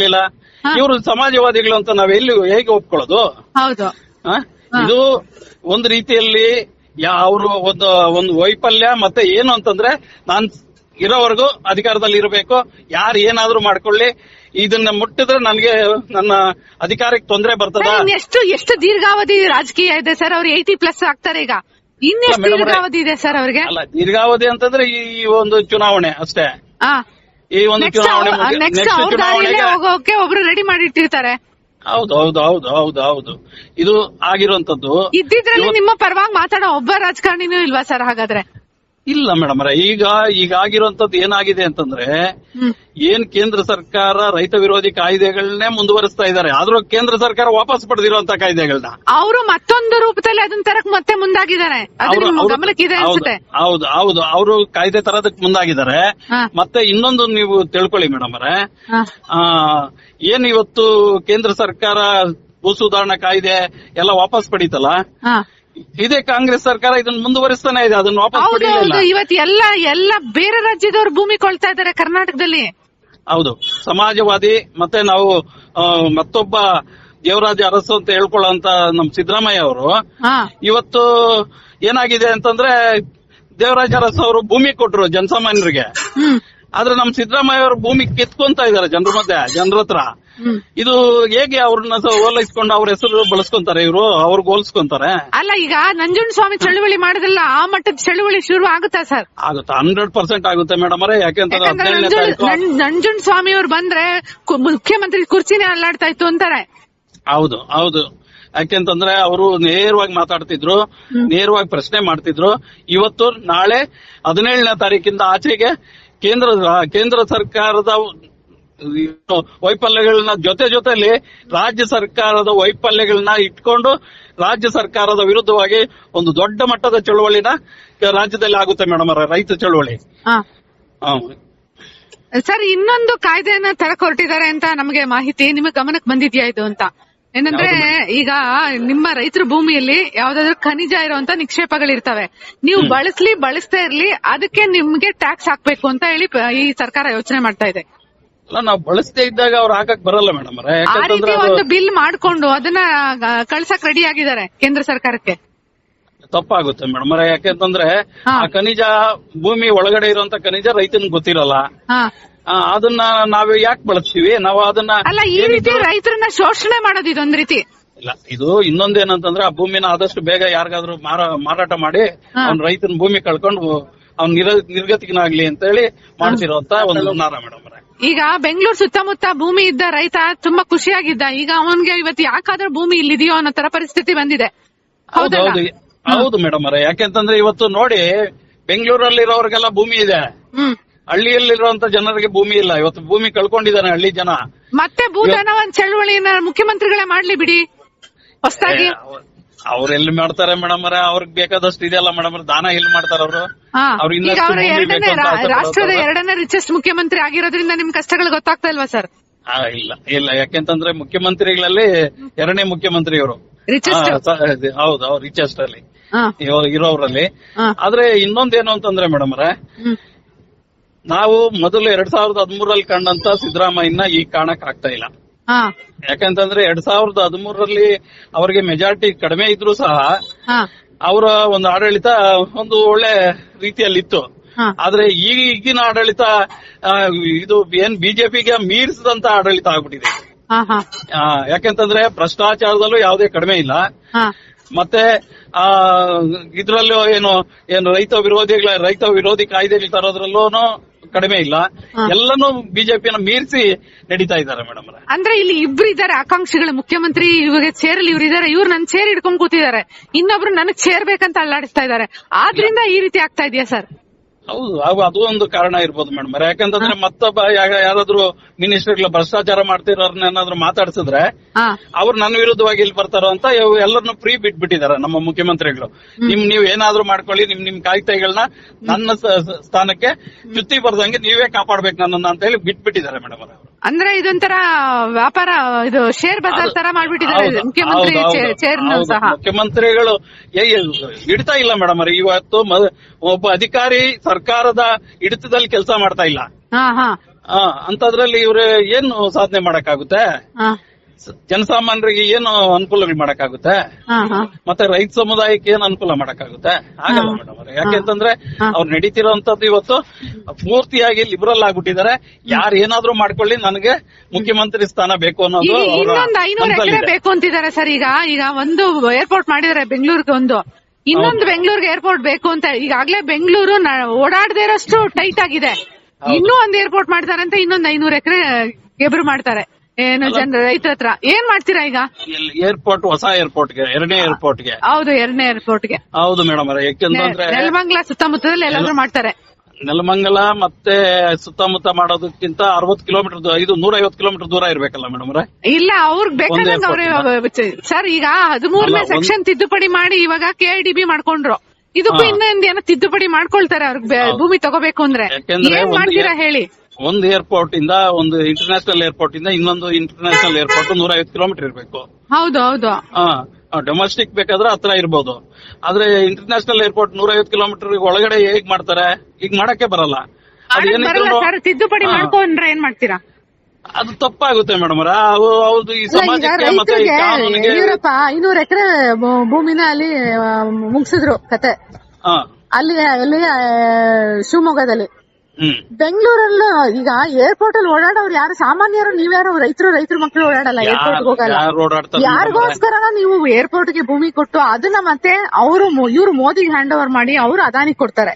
ಇವರು ಸಮಾಜವಾದಿಗಳು ಅಂತ ನಾವ್ ಎಲ್ಲಿ ಹೇಗೆ ಒಪ್ಕೊಳ್ಳೋದು? ಹೌದು? ಇದು ಒಂದು ರೀತಿಯಲ್ಲಿ ಅವರು ಒಂದು ಒಂದು ವೈಫಲ್ಯ ಮತ್ತೆ ಏನು ಅಂತಂದ್ರೆ ನಾನ್ ಇರೋವರೆಗೂ ಅಧಿಕಾರದಲ್ಲಿ ಇರಬೇಕು. ಯಾರು ಏನಾದ್ರೂ ಮಾಡ್ಕೊಳ್ಳಿ. ಇದನ್ನ ಮುಟ್ಟಿದ್ರೆ ನನಗೆ ನನ್ನ ಅಧಿಕಾರಕ್ಕೆ ತೊಂದರೆ ಬರ್ತದ? ಎಷ್ಟು ಎಷ್ಟು ದೀರ್ಘಾವಧಿ ರಾಜಕೀಯ ಇದೆ ಸರ್? ಅವ್ರು ಏಯ್ಟಿ ಪ್ಲಸ್ ಆಗ್ತಾರೆ ಈಗ. ಇನ್ನೆಷ್ಟು ದೀರ್ಘಾವಧಿ ಇದೆ ಸರ್ ಅವ್ರಿಗೆ? ಅಲ್ಲ ದೀರ್ಘಾವಧಿ ಅಂತಂದ್ರೆ ಈ ಒಂದು ಚುನಾವಣೆ ಅಷ್ಟೇ. ಈ ಒಂದು ನೆಕ್ಸ್ಟ್ ಚುನಾವಣೆ ಹೋಗೋಕೆ ಒಬ್ರು ರೆಡಿ ಮಾಡಿಟ್ಟಿರ್ತಾರೆ. ಹೌದು ಹೌದು ಹೌದು ಹೌದು ಹೌದು. ಇದು ಆಗಿರುವಂತದ್ದು. ಇದ್ದಿದ್ರಲ್ಲಿ ನಿಮ್ಮ ಪರವಾಗಿ ಮಾತಾಡೋ ಒಬ್ಬ ರಾಜಕಾರಣಿನೂ ಇಲ್ವಾ ಸರ್ ಹಾಗಾದ್ರೆ? ಇಲ್ಲ ಮೇಡಮ್ ಈಗ ಈಗ ಆಗಿರುವಂತದ್ದು ಏನಾಗಿದೆ ಅಂತಂದ್ರೆ. ಏನ್ ಕೇಂದ್ರ ಸರ್ಕಾರ ರೈತ ವಿರೋಧಿ ಕಾಯ್ದೆಗಳನ್ನೇ ಮುಂದುವರಿಸ್ತಾ ಇದ್ದಾರೆ ಆದ್ರೂ ಕೇಂದ್ರ ಸರ್ಕಾರ ವಾಪಸ್ ಪಡೆದಿರುವಂತ ಕಾಯ್ದೆಗಳನ್ನ ಅವರು ಮತ್ತೊಂದು ರೂಪದಲ್ಲಿ ಅದನ್ನ ತರಕ್ ಮತ್ತೆ ಮುಂದಾಗಿದ್ದಾರೆ. ಹೌದು ಹೌದು ಅವರು ಕಾಯ್ದೆ ತರೋದಕ್ಕೆ ಮುಂದಾಗಿದ್ದಾರೆ. ಮತ್ತೆ ಇನ್ನೊಂದು ನೀವು ತಿಳ್ಕೊಳ್ಳಿ ಮೇಡಮ್ ಅವರೇ ಆ, ಏನ್ ಇವತ್ತು ಕೇಂದ್ರ ಸರ್ಕಾರ ಭೂ ಸುಧಾರಣಾ ಕಾಯ್ದೆ ಎಲ್ಲ ವಾಪಸ್ ಪಡೀತಲ್ಲ. ಇದೇ ಕಾಂಗ್ರೆಸ್ ಸರ್ಕಾರ ಇದನ್ನ ಮುಂದುವರಿಸ್ತಾನೆ ಇದೆ ಅದನ್ನ ವಾಪಸ್ ಇವತ್ತು ಎಲ್ಲ ಎಲ್ಲ ಬೇರೆ ರಾಜ್ಯದವ್ರು ಭೂಮಿ ಕೊಳ್ತಾ ಇದ್ದಾರೆ ಕರ್ನಾಟಕದಲ್ಲಿ. ಹೌದು. ಸಮಾಜವಾದಿ ಮತ್ತೆ ನಾವು ಆ, ಮತ್ತೊಬ್ಬ ದೇವರಾಜ ಅರಸು ಅಂತ ಹೇಳ್ಕೊಳ್ಳೋಂತ ನಮ್ ಸಿದ್ದರಾಮಯ್ಯ ಅವರು ಹಾ. ಇವತ್ತು ಏನಾಗಿದೆ ಅಂತಂದ್ರೆ ದೇವರಾಜ ಅರಸು ಅವರು ಭೂಮಿ ಕೊಟ್ರು ಜನಸಾಮಾನ್ಯರಿಗೆ. ಹ್ಮ್. ಆದ್ರೆ ನಮ್ ಸಿದ್ದರಾಮಯ್ಯ ಅವರು ಭೂಮಿ ಕಿತ್ಕೊಂತ ಇದಾರೆ ಜನರ ಮಧ್ಯೆ ಜನರ ಹತ್ರ. ಇದು ಹೇಗೆ ಅವ್ರನ್ನ ಓಲೈಸ್ಕೊಂಡು ಅವ್ರ ಹೆಸರು ಬಳಸ್ಕೊಂತಾರೆ ಇವರು? ಅವ್ರಿಗೆ ಹೋಲಿಸ್ಕೊಂತಾರೆ ಅಲ್ಲ ಈಗ ನಂಜುಂಡ ಸ್ವಾಮಿ ಚಳುವಳಿ ಮಾಡಿದ್ರಲ್ಲ ಆ ಮಟ್ಟದ ಚಳುವಳಿ ಶುರು ಆಗುತ್ತಾ ಸರ್? ಆಗುತ್ತೆ? ಹಂಡ್ರೆಡ್ ಪರ್ಸೆಂಟ್ ಆಗುತ್ತೆ ಮೇಡಮ್ ಅವರೇ ಯಾಕೆಂತಂದ್ರೆ ಹದಿನೇಳನೇ ನಂಜುಂಡ ತಾರೀಕು ನಂಜುಂಡ ಸ್ವಾಮಿ ಅವ್ರು ಬಂದ್ರೆ ಕು- ಮುಖ್ಯಮಂತ್ರಿ ಕುರ್ಚಿನೇ ಅಲ್ಲಾಡ್ತಾ ಇತ್ತು ಅಂತಾರೆ. ಹೌದು ಹೌದು. ಯಾಕೆಂತಂದ್ರೆ ಅವರು ನೇರವಾಗಿ ಮಾತಾಡ್ತಿದ್ರು ನೇರವಾಗಿ ಪ್ರಶ್ನೆ ಮಾಡ್ತಿದ್ರು. ಇವತ್ತು ನಾಳೆ ಹದಿನೇಳನೇ ತಾರೀಕಿಂದ ಆಚೆಗೆ ಕೇಂದ್ರ ಕೇಂದ್ರ ಸರ್ಕಾರದ ವೈಫಲ್ಯಗಳನ್ನ ಜೊತೆ ಜೊತೆಲಿ ರಾಜ್ಯ ಸರ್ಕಾರದ ವೈಫಲ್ಯಗಳನ್ನ ಇಟ್ಕೊಂಡು ರಾಜ್ಯ ಸರ್ಕಾರದ ವಿರುದ್ಧವಾಗಿ ಒಂದು ದೊಡ್ಡ ಮಟ್ಟದ ಚಳುವಳಿನ ರಾಜ್ಯದಲ್ಲಿ ಆಗುತ್ತೆ ಮೇಡಮ್ ರೈತ ಚಳುವಳಿ. ಸರ್ ಇನ್ನೊಂದು ಕಾಯ್ದೆಯನ್ನ ತರಕ್ ಹೊರಟಿದ್ದಾರೆ ಅಂತ ನಮಗೆ ಮಾಹಿತಿ ನಿಮ್ಮ ಗಮನಕ್ಕೆ ಬಂದಿದ್ಯಾ ಇದು ಅಂತ? ಏನಂದ್ರೆ ಈಗ ನಿಮ್ಮ ರೈತರ ಭೂಮಿಯಲ್ಲಿ ಯಾವ್ದಾದ್ರು ಖನಿಜ ಇರುವಂತ ನಿಕ್ಷೇಪಗಳಿರ್ತವೆ. ನೀವು ಬಳಸ್ಲಿ ಬಳಸ್ತಾ ಇರ್ಲಿ ಅದಕ್ಕೆ ನಿಮ್ಗೆ ಟ್ಯಾಕ್ಸ್ ಹಾಕ್ಬೇಕು ಅಂತ ಹೇಳಿ ಈ ಸರ್ಕಾರ ಯೋಚನೆ ಮಾಡ್ತಾ ಇದೆ. ಅಲ್ಲ ನಾವು ಬಳಸದೇ ಇದ್ದಾಗ ಅವ್ರು ಹಾಕಕ್ ಬರಲ್ಲ ಮೇಡಮ್ ಆ ಯಾಕಂತಂದ್ರೆ ರೀತಿ ಒಂದು ಬಿಲ್ ಮಾಡ್ಕೊಂಡು ಅದನ್ನ ಕಳ್ಸಕ್ ರೆಡಿ ಆಗಿದ್ದಾರೆ ಕೇಂದ್ರ ಸರ್ಕಾರಕ್ಕೆ. ತಪ್ಪಾಗುತ್ತೆ ಮೇಡಮ್ ಯಾಕೆಂತಂದ್ರೆ ಆ ಖನಿಜ ಭೂಮಿ ಒಳಗಡೆ ಇರುವಂತ ಖನಿಜ ರೈತನಿಗೆ ಗೊತ್ತಿರಲ್ಲ. ಅದನ್ನ ನಾವ್ ಯಾಕೆ ಬಳಸ್ತೀವಿ? ನಾವು ಅದನ್ನ ಅಲ್ಲ ಈ ರೀತಿ ರೈತರನ್ನ ಶೋಷಣೆ ಮಾಡೋದು ಇದೊಂದ್ ರೀತಿ. ಇಲ್ಲ ಇದು ಇನ್ನೊಂದೇನಂತಂದ್ರೆ ಆ ಭೂಮಿನ ಆದಷ್ಟು ಬೇಗ ಯಾರಿಗಾದ್ರೂ ಮಾರಾಟ ಮಾಡಿ. ಅವ್ನ ರೈತನ ಭೂಮಿ ಕಳ್ಕೊಂಡು ಅವ್ನ ನಿರ್ಗತಿಗನಾಗ್ಲಿ ಅಂತ ಹೇಳಿ ಮಾಡ್ತಿರೋಂತ ಒಂದು ನಾರ ಮೇಡಮ್ ಈಗ ಬೆಂಗಳೂರು ಸುತ್ತಮುತ್ತ ಭೂಮಿ ಇದ್ದ ರೈತ ತುಂಬಾ ಖುಷಿಯಾಗಿದ್ದ. ಈಗ ಅವನ್ಗೆ ಇವತ್ತು ಯಾಕಾದ್ರೂ ಭೂಮಿ ಇಲ್ಲಿದೆಯೋ ಅನ್ನೋ ತರ ಪರಿಸ್ಥಿತಿ ಬಂದಿದೆ. ಹೌದು ಹೌದಲ್ಲ ಹೌದು ಹೌದು ಮೇಡಮ್ ಅವರೇ. ಯಾಕೆಂತಂದ್ರೆ ಇವತ್ತು ನೋಡಿ ಬೆಂಗಳೂರಲ್ಲಿರೋರ್ಗೆಲ್ಲ ಭೂಮಿ ಇದೆ. ಹಳ್ಳಿಯಲ್ಲಿರುವಂತ ಜನರಿಗೆ ಭೂಮಿ ಇಲ್ಲ. ಇವತ್ತು ಭೂಮಿ ಕಳ್ಕೊಂಡಿದ್ದಾರೆ ಹಳ್ಳಿ ಜನ. ಮತ್ತೆ ಭೂದಾನ ಒಂದ್ ಚಳುವಳಿನ ಮುಖ್ಯಮಂತ್ರಿಗಳೇ ಮಾಡ್ಲಿ ಬಿಡಿ. ಹೊಸದಾಗಿ. ಅವ್ರೆಲ್ಲಿ ಮಾಡ್ತಾರೆ ಮೇಡಮ್ ಅವರೇ? ಅವ್ರಿಗೆ ಬೇಕಾದಷ್ಟು ಇದೆಯಲ್ಲ ಮೇಡಮ್ ದಾನ ಎಲ್ಲಿ ಮಾಡ್ತಾರ ಅವರು? ಹಾ ಅವ್ರು ಈಗ ಎರಡನೇ ರಾಷ್ಟ್ರದ ಎರಡನೇ ರಿಚೆಸ್ಟ್ ಮುಖ್ಯಮಂತ್ರಿ ಆಗಿರೋದ್ರಿಂದ ನಿಮ್ ಕಷ್ಟಗಳು ಗೊತ್ತಾಗ್ತಾ ಇಲ್ವಾ ಸರ್? ಇಲ್ಲ ಇಲ್ಲ. ಯಾಕೆಂತಂದ್ರೆ ಮುಖ್ಯಮಂತ್ರಿಗಳಲ್ಲಿ ಎರಡನೇ ಮುಖ್ಯಮಂತ್ರಿ ಅವರು ರಿಚೆಸ್ಟ್ ಹೌದು ಅವ್ರು ರಿಚೆಸ್ಟ್ ಅಲ್ಲಿ. ಹಾ. ಹಾ. ಆದ್ರೆ ಇನ್ನೊಂದೇನು ಅಂತಂದ್ರೆ ಮೇಡಮ್ ಅವರೇ ಹ್ಮ್. ನಾವು ಮೊದಲು ಎರಡ್ ಸಾವಿರದ ಹದಿಮೂರಲ್ಲಿ ಕಂಡಂತ ಸಿದ್ದರಾಮಯ್ಯನ ಈಗ ಕಾಣಕ್ ಆಗ್ತಾ ಇಲ್ಲ. ಯಾಕಂತಂದ್ರೆ ಎರಡ್ ಸಾವಿರದ ಹದಿಮೂರರಲ್ಲಿ ಅವರಿಗೆ ಮೆಜಾರಿಟಿ ಕಡಿಮೆ ಇದ್ರು ಸಹ ಅವರ ಒಂದು ಆಡಳಿತ ಒಂದು ಒಳ್ಳೆ ರೀತಿಯಲ್ಲಿ ಇತ್ತು ಆದ್ರೆ ಈಗಿನ ಆಡಳಿತ ಇದು ಏನ್ ಬಿಜೆಪಿಗೆ ಮೀರಿಸಿದಂತ ಆಡಳಿತ ಆಗ್ಬಿಟ್ಟಿದೆ. ಯಾಕೆಂತಂದ್ರೆ ಭ್ರಷ್ಟಾಚಾರದಲ್ಲೂ ಯಾವುದೇ ಕಡಿಮೆ ಇಲ್ಲ. ಮತ್ತೆ ಆ ಇದ್ರಲ್ಲೂ ಏನು ಏನು ರೈತ ವಿರೋಧಿಗಳ ರೈತ ವಿರೋಧಿ ಕಾಯ್ದೆಗಳು ತರೋದ್ರಲ್ಲೂ ಕಡಿಮೆ ಇಲ್ಲ. ಎಲ್ಲಾನು ಬಿಜೆಪಿನ ಮೀರಿಸಿ ನಡೀತಾ ಇದ್ದಾರೆ ಮೇಡಮ್ ಅಂದ್ರೆ ಇಲ್ಲಿ ಇಬ್ರು ಇದ್ದಾರೆ ಆಕಾಂಕ್ಷಿಗಳು ಮುಖ್ಯಮಂತ್ರಿ ಇವಾಗ ಚೇರಲ್ಲಿ ಇವ್ರು ಇದಾರೆ ಇವ್ರು ನನ್ ಚೇರ್ ಹಿಡ್ಕೊಂಡ್ ಕೂತಿದ್ದಾರೆ. ಇನ್ನೊಬ್ರು ನನಗ್ ಚೇರ್ ಬೇಕಂತ ಅಲ್ಲಾಡಿಸ್ತಾ ಇದ್ದಾರೆ. ಆದ್ರಿಂದ ಈ ರೀತಿ ಆಗ್ತಾ ಇದೆಯಾ ಸರ್? ಹೌದು ಅದು ಒಂದು ಕಾರಣ ಇರ್ಬೋದು ಮೇಡಮ್. ಯಾಕಂತಂದ್ರೆ ಮತ್ತೊಬ್ಬ ಯಾರಾದ್ರು ಮಿನಿಸ್ಟರ್ಗಳು ಭ್ರಷ್ಟಾಚಾರ ಮಾಡ್ತಿರೋರ್ನ ಏನಾದ್ರು ಮಾತಾಡ್ಸಿದ್ರೆ ಅವ್ರು ನನ್ನ ವಿರುದ್ಧವಾಗಿ ಇಲ್ಲಿ ಬರ್ತಾರೋ ಅಂತ ಎಲ್ಲರನ್ನು ಫ್ರೀ ಬಿಟ್ಬಿಟ್ಟಿದ್ದಾರೆ ನಮ್ಮ ಮುಖ್ಯಮಂತ್ರಿಗಳು. ನಿಮ್ ನೀವ್ ಏನಾದ್ರೂ ಮಾಡ್ಕೊಳ್ಳಿ ನಿಮ್ ನಿಮ್ ಕಾಯ್ದೆಗಳನ್ನ ನನ್ನ ಸ್ಥಾನಕ್ಕೆ ಚ್ಯುತಿ ಬರ್ದಂಗೆ ನೀವೇ ಕಾಪಾಡ್ಬೇಕು ನನ್ನನ್ನ ಅಂತ ಹೇಳಿ ಬಿಟ್ಬಿಟ್ಟಿದ್ದಾರೆ ಮೇಡಮ್ ಅವರು. ಅಂದ್ರೆ ಇದೊಂಥರ ವ್ಯಾಪಾರ ಇದು ಶೇರ್ ಬಜಾರ್ ತರ ಮಾಡ್ಬಿಟ್ಟಿದ್ದಾರೆ ಮುಖ್ಯಮಂತ್ರಿ ಮುಖ್ಯಮಂತ್ರಿಗಳು ಇಡ್ತಾ ಇಲ್ಲ ಮೇಡಮ್ ಇವತ್ತು ಒಬ್ಬ ಅಧಿಕಾರಿ ಸರ್ಕಾರದ ಹಿಡಿತದಲ್ಲಿ ಕೆಲಸ ಮಾಡ್ತಾ ಇಲ್ಲ. ಅಂತದ್ರಲ್ಲಿ ಇವ್ರು ಏನು ಸಾಧನೆ ಮಾಡಕ್ಕಾಗುತ್ತೆ? ಜನಸಾಮಾನ್ಯರಿಗೆ ಏನು ಅನುಕೂಲಗಳು ಮಾಡಕ್ಕಾಗುತ್ತೆ? ಮತ್ತೆ ರೈತ ಸಮುದಾಯಕ್ಕೆ ಏನು ಅನುಕೂಲ ಮಾಡಕ್ಕಾಗುತ್ತೆ? ಆಗಲ್ಲ ಮೇಡಮ್ ಅವ್ರೆ. ಯಾಕೆಂತಂದ್ರೆ. ಅವ್ರು ನಡೀತಿರೋಂಥದ್ದು ಇವತ್ತು ಪೂರ್ತಿಯಾಗಿ ಲಿಬರಲ್ ಆಗ್ಬಿಟ್ಟಿದ್ದಾರೆ. ಯಾರು ಏನಾದ್ರೂ ಮಾಡ್ಕೊಳ್ಳಿ ನನಗೆ ಮುಖ್ಯಮಂತ್ರಿ ಸ್ಥಾನ ಬೇಕು ಅನ್ನೋದು ಐನೂರು. ಬೇಕು ಅಂತಿದ್ದಾರೆ ಸರ್ ಈಗ. ಈಗ ಒಂದು ಏರ್ಪೋರ್ಟ್ ಮಾಡಿದ್ದಾರೆ ಬೆಂಗಳೂರಿಗೆ ಒಂದು. ಇನ್ನೊಂದು ಬೆಂಗಳೂರಿಗೆ ಏರ್ಪೋರ್ಟ್ ಬೇಕು ಅಂತ ಈಗಾಗ್ಲೇ ಬೆಂಗಳೂರು ಓಡಾಡದೇ ಇರೋಷ್ಟು ಟೈಟ್ ಆಗಿದೆ. ಇನ್ನೂ ಒಂದ್ ಏರ್ಪೋರ್ಟ್ ಮಾಡ್ತಾರೆ ಅಂತ ಇನ್ನೊಂದು ಐನೂರು ಎಕರೆ ಗೆಬ್ರು ಮಾಡ್ತಾರೆ. ಏನು ಜನ ರೈತರ ಹತ್ರ. ಏನ್ ಮಾಡ್ತೀರಾ ಈಗ? ಏರ್ಪೋರ್ಟ್ ಹೊಸ ಏರ್ಪೋರ್ಟ್ಗೆ ಎರಡನೇ ಏರ್ಪೋರ್ಟ್ಗೆ ಹೌದು ಎರಡನೇ ಏರ್ಪೋರ್ಟ್ಗೆ. ಹೌದು ಮೇಡಮ್ ಯಾಕೆಂದ್ರೆ ನೆಲಮಂಗ್ಲ ಸುತ್ತಮುತ್ತದಲ್ಲಿ ಎಲ್ಲಾದ್ರೂ ಮಾಡ್ತಾರೆ. ನೆಲಮಂಗಲ ಮತ್ತೆ ಸುತ್ತಮುತ್ತ ಮಾಡೋದಕ್ಕಿಂತ ಅರವತ್ತು ಕಿಲೋಮೀಟರ್ ಇದು ನೂರ ಐವತ್ತು ಕಿಲೋಮೀಟರ್ ದೂರ ಇರಬೇಕಲ್ಲ ಮೇಡಮ್ ಇಲ್ಲ ಅವ್ರಿಗೆ ಸರ್ ಈಗ ಹದಿಮೂರನೇ ಸೆಕ್ಷನ್ ತಿದ್ದುಪಡಿ ಮಾಡಿ ಇವಾಗ ಕೆ ಐ ಡಿ ಬಿ ಮಾಡ್ಕೊಂಡ್ರು. ಇದಕ್ಕೂ. ಇನ್ನೊಂದ್ ಏನೋ ತಿದ್ದುಪಡಿ ಮಾಡ್ಕೊಳ್ತಾರೆ ಅವ್ರಿಗೆ ಭೂಮಿ ತಗೋಬೇಕು ಅಂದ್ರೆ. ಏನ್ ಮಾಡ್ತೀರಾ ಹೇಳಿ? ಒಂದ್ ಏರ್ಪೋರ್ಟ್ ಇಂದ ಒಂದು ಇಂಟರ್ನ್ಯಾಷನಲ್ ಏರ್ಪೋರ್ಟ್ ಇಂದ ಇನ್ನೊಂದು ಇಂಟರ್ನ್ಯಾಷನಲ್ ಏರ್ಪೋರ್ಟ್ ನೂರ ಐವತ್ತು ಕಿಲೋಮೀಟರ್ ಇರಬೇಕು. ಹೌದು ಹೌದು. ಡೊಮೆಸ್ಟಿಕ್ ಬೇಕಾದ್ರೆ ಹತ್ರ ಇರ್ಬೋದು. ಆದ್ರೆ ಇಂಟರ್ನ್ಯಾಷನಲ್ ಏರ್ಪೋರ್ಟ್ ನೂರ ಐವತ್ತು ಕಿಲೋಮೀಟರ್ ಒಳಗಡೆ ಹೇಗ್ ಮಾಡ್ತಾರೆ? ಈಗ ಮಾಡಕ್ಕೆ ಬರಲ್ಲ. ಸರ್ ತಿದ್ದುಪಡಿ ಮಾಡ್ಕೊಂಡ್ರೆ ಏನ್ ಮಾಡ್ತೀರಾ? ಅದು ತಪ್ಪಾಗುತ್ತೆ ಮೇಡಮ್ ಹೌದು ಈ ಸಮಾಜಕ್ಕೆ ಮತ್ತೆ ಈ ರೈತರಿಗೆ ಕಾನೂನಿಗೆ ಯಡಿಯೂರಪ್ಪ ಐನೂರು ಎಕರೆ ಭೂಮಿನ ಅಲ್ಲಿ ಮುಗ್ಸಿದ್ರು ಕತೆ. ಅಲ್ಲಿ ಅಲ್ಲಿ ಶಿವಮೊಗ್ಗದಲ್ಲಿ. ಬೆಂಗಳೂರಲ್ಲೂ ಈಗ ಏರ್ಪೋರ್ಟ್ ಅಲ್ಲಿ ಓಡಾಡೋರು ಯಾರು? ಸಾಮಾನ್ಯರು ನೀವ್ಯಾರು? ರೈತರು ರೈತರ ಮಕ್ಕಳು ಓಡಾಡಲ್ಲ ಏರ್ಪೋರ್ಟ್ ಹೋಗಲ್ಲ. ಯಾರಿಗೋಸ್ಕರ ನೀವು ಏರ್ಪೋರ್ಟ್ಗೆ ಭೂಮಿ ಕೊಟ್ಟು ಅದನ್ನ ಮತ್ತೆ ಅವರು ಇವ್ರು ಮೋದಿಗೆ ಹ್ಯಾಂಡ್ ಓವರ್ ಮಾಡಿ ಅವರು ಅದಾನಿ ಕೊಡ್ತಾರೆ.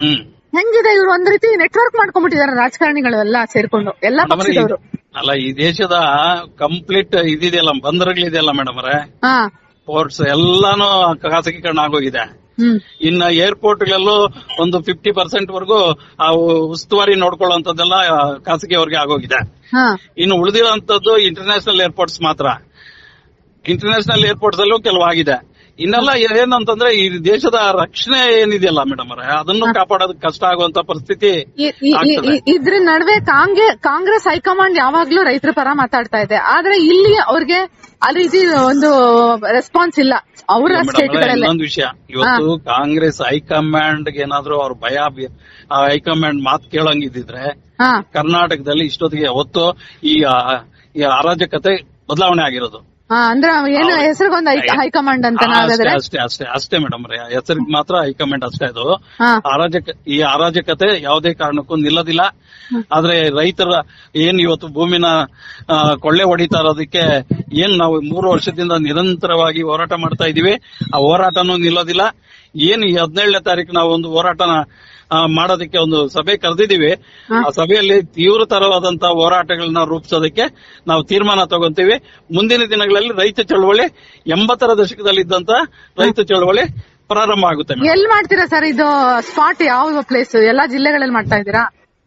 ಹ್ಮ್. ಹೆಂಗಿದೆ ಇವ್ರು? ಒಂದ್ ರೀತಿ ನೆಟ್ವರ್ಕ್ ಮಾಡ್ಕೊಂಡ್ಬಿಟ್ಟಿದ್ದಾರೆ ರಾಜಕಾರಣಿಗಳು ಎಲ್ಲ ಸೇರ್ಕೊಂಡು. ಎಲ್ಲಾ ಪಕ್ಷದವರು. ಅಲ್ಲ ಈ ದೇಶದ ಕಂಪ್ಲೀಟ್ ಇದಿದೆಯಲ್ಲ ಬಂದರಗಳಿದೆಯಲ್ಲ ಮೇಡಮ್ ಅವರೇ. ಹಾ. ಪೋರ್ಟ್ಸ್ ಎಲ್ಲಾನು ಖಾಸಗೀಕರಣ ಆಗೋಗಿದೆ. ಇನ್ನ ಏರ್ಪೋರ್ಟ್ ಗಳಲ್ಲೂ ಒಂದು ಫಿಫ್ಟಿ ಪರ್ಸೆಂಟ್ ವರೆಗೂ ಆ ಉಸ್ತುವಾರಿ ನೋಡ್ಕೊಳ್ಳುವಂತದ್ದೆಲ್ಲ ಖಾಸಗಿ ಅವ್ರಿಗೆ ಆಗೋಗಿದೆ. ಇನ್ನು ಇನ್ನು ಉಳಿದಿರೋಂಥದ್ದು ಇಂಟರ್ನ್ಯಾಷನಲ್ ಏರ್ಪೋರ್ಟ್ಸ್ ಮಾತ್ರ. ಇಂಟರ್ನ್ಯಾಷನಲ್ ಏರ್ಪೋರ್ಟ್ಸ್ ಅಲ್ಲೂ ಕೆಲವು ಆಗಿದೆ ಇನ್ನೆಲ್ಲ ಏನಂತಂದ್ರೆ ಈ ದೇಶದ ರಕ್ಷಣೆ ಏನಿದೆಯಲ್ಲ ಮೇಡಮ್ ಅವರೇ? ಅದನ್ನು ಕಾಪಾಡೋದಕ್ಕೆ ಕಷ್ಟ ಆಗುವಂತ ಪರಿಸ್ಥಿತಿ ಇದ್ರ ನಡುವೆ ಕಾಂಗ್ರೆ ಕಾಂಗ್ರೆಸ್ ಹೈಕಮಾಂಡ್ ಯಾವಾಗ್ಲೂ ರೈತರ ಪರ ಮಾತಾಡ್ತಾ ಇದೆ. ಆದ್ರೆ ಇಲ್ಲಿ ಅವ್ರಿಗೆ ಅಲ್ಲಿ ರೀತಿ ಒಂದು ರೆಸ್ಪಾನ್ಸ್ ಇಲ್ಲ. ಅವರ ಇನ್ನೊಂದು ವಿಷಯ. ಇವತ್ತು ಕಾಂಗ್ರೆಸ್ ಹೈಕಮಾಂಡ್ ಏನಾದ್ರು ಅವ್ರ ಭಯ ಹೈಕಮಾಂಡ್ ಮಾತು ಕೇಳಂಗಿದ್ರೆ ಕರ್ನಾಟಕದಲ್ಲಿ ಇಷ್ಟೊತ್ತಿಗೆ ಆ, ಈ ಅರಾಜಕತೆ ಬದಲಾವಣೆ ಆಗಿರೋದು. ಹಾ ಅಂದ್ರೆ ಏನು ಹೆಸರಿಗೊಂದು ಹೈಕಮಾಂಡ್ ಅಂತ ಅಷ್ಟೇ ಅಷ್ಟೇ ಅಷ್ಟೇ ಅಷ್ಟೇ ಮೇಡಮ್ ಹೆಸರಿಗೆ ಮಾತ್ರ ಹೈಕಮಾಂಡ್ ಅಷ್ಟೇ ಅದು ಅರಾಜಕ ಈ ಅರಾಜಕತೆ ಯಾವುದೇ ಕಾರಣಕ್ಕೂ ನಿಲ್ಲೋದಿಲ್ಲ. ಆದ್ರೆ ರೈತರ ಏನ್ ಇವತ್ತು ಭೂಮಿನ ಕೊಳ್ಳೆ ಹೊಡಿತಾ ಇರೋದಕ್ಕೆ ಏನ್ ನಾವು ಮೂರು ವರ್ಷದಿಂದ ನಿರಂತರವಾಗಿ ಹೋರಾಟ ಮಾಡ್ತಾ ಇದೀವಿ ಆ ಹೋರಾಟನೂ ನಿಲ್ಲೋದಿಲ್ಲ. ಏನ್ ಈ ಹದಿನೇಳನೇ ತಾರೀಕು ನಾವು ಒಂದು ಹೋರಾಟನ ಮಾಡೋದಕ್ಕೆ ಒಂದು ಸಭೆ ಕರೆದಿದ್ದೀವಿ. ಆ ಸಭೆಯಲ್ಲಿ ತೀವ್ರತರವಾದಂತಹ ಹೋರಾಟಗಳನ್ನ ರೂಪಿಸೋದಕ್ಕೆ ನಾವು ತೀರ್ಮಾನ ತಗೊಂತೀವಿ. ಮುಂದಿನ ದಿನಗಳಲ್ಲಿ ರೈತ ಚಳವಳಿ ಎಂಬತ್ತರ ದಶಕದಲ್ಲಿ ಇದ್ದಂತ ರೈತ ಚಳವಳಿ ಪ್ರಾರಂಭ ಆಗುತ್ತೆ ಎಲ್ಲಿ ಎಲ್ ಮಾಡ್ತೀರಾ ಸರ್ ಇದು ಸ್ಪಾಟ್ ಯಾವ ಪ್ಲೇಸ್? ಎಲ್ಲಾ ಜಿಲ್ಲೆಗಳಲ್ಲಿ ಮಾಡ್ತಾ ಇದ್ದೀರಾ?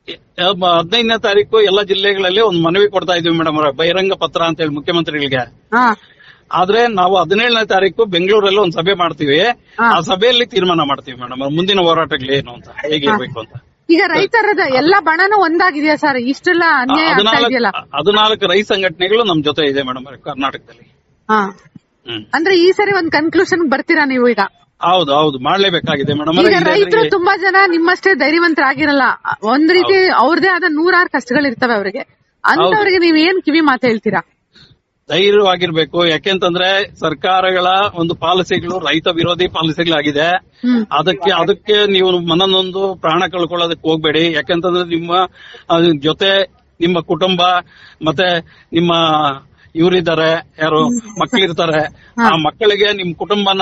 ಹದಿನೈದನೇ ತಾರೀಕು ಎಲ್ಲ ಜಿಲ್ಲೆಗಳಲ್ಲಿ ಒಂದು ಮನವಿ ಕೊಡ್ತಾ ಇದೀವಿ ಮೇಡಮ್ ಬಹಿರಂಗ ಪತ್ರ ಅಂತ ಹೇಳಿ ಮುಖ್ಯಮಂತ್ರಿಗಳಿಗೆ. ಆದ್ರೆ ನಾವು ಹದಿನೇಳನೇ ತಾರೀಕು ಬೆಂಗಳೂರಲ್ಲಿ ಒಂದು ಸಭೆ ಮಾಡ್ತೀವಿ. ಆ ಸಭೆಯಲ್ಲಿ ತೀರ್ಮಾನ ಮಾಡ್ತೀವಿ ಮೇಡಮ್ ಮುಂದಿನ ಹೋರಾಟಗಳು ಏನು ಅಂತ ಹೇಗಿರ್ಬೇಕು ಅಂತ. ಈಗ ರೈತರ ಎಲ್ಲಾ ಬಣನು ಒಂದಾಗಿದೆಯಾ ಸರ್? ಇಷ್ಟೆಲ್ಲ ಅನ್ಯಾಯ ಹದಿನಾಲ್ಕು ರೈತ ಸಂಘಟನೆಗಳು ನಮ್ ಜೊತೆ ಇದೆ ಮೇಡಮ್ ಕರ್ನಾಟಕದಲ್ಲಿ. ಅಂದ್ರೆ ಈ ಸರಿ ಒಂದ್ ಕನ್ಕ್ಲೂಷನ್ ಬರ್ತೀರಾ ನೀವು ಈಗ? ಹೌದು ಹೌದು. ಮಾಡ್ಲೇಬೇಕಾಗಿದೆ ಮೇಡಮ್. ಈಗ ರೈತರು ತುಂಬಾ ಜನ ನಿಮ್ಮಷ್ಟೇ ಧೈರ್ಯವಂತರಾಗಿರಲ್ಲ. ಒಂದ್ ರೀತಿ ಅವ್ರದೇ ಆದ ನೂರಾರು ಕಷ್ಟಗಳಿರ್ತವೆ ಅವ್ರಿಗೆ. ಅಂತವ್ರಿಗೆ ನೀವ್ ಏನ್ ಕಿವಿ ಮಾತು ಹೇಳ್ತೀರಾ? ಧೈರ್ಯವಾಗಿರ್ಬೇಕು. ಯಾಕೆಂತಂದ್ರೆ ಸರ್ಕಾರಗಳ ಒಂದು ಪಾಲಿಸಿಗಳು ರೈತ ವಿರೋಧಿ ಪಾಲಿಸಿಗಳಾಗಿದೆ. ಅದಕ್ಕೆ ಅದಕ್ಕೆ ನೀವು ಮನನೊಂದು ಪ್ರಾಣ ಕಳ್ಕೊಳ್ಳೋದಕ್ಕೆ ಹೋಗ್ಬೇಡಿ. ಯಾಕೆಂತಂದ್ರೆ ನಿಮ್ಮ ಜೊತೆ ನಿಮ್ಮ ಕುಟುಂಬ ಮತ್ತೆ ನಿಮ್ಮ ಇವರಿದ್ದಾರೆ ಯಾರು ಮಕ್ಕಳಿರ್ತಾರೆ ಆ ಮಕ್ಕಳಿಗೆ ನಿಮ್ ಕುಟುಂಬನ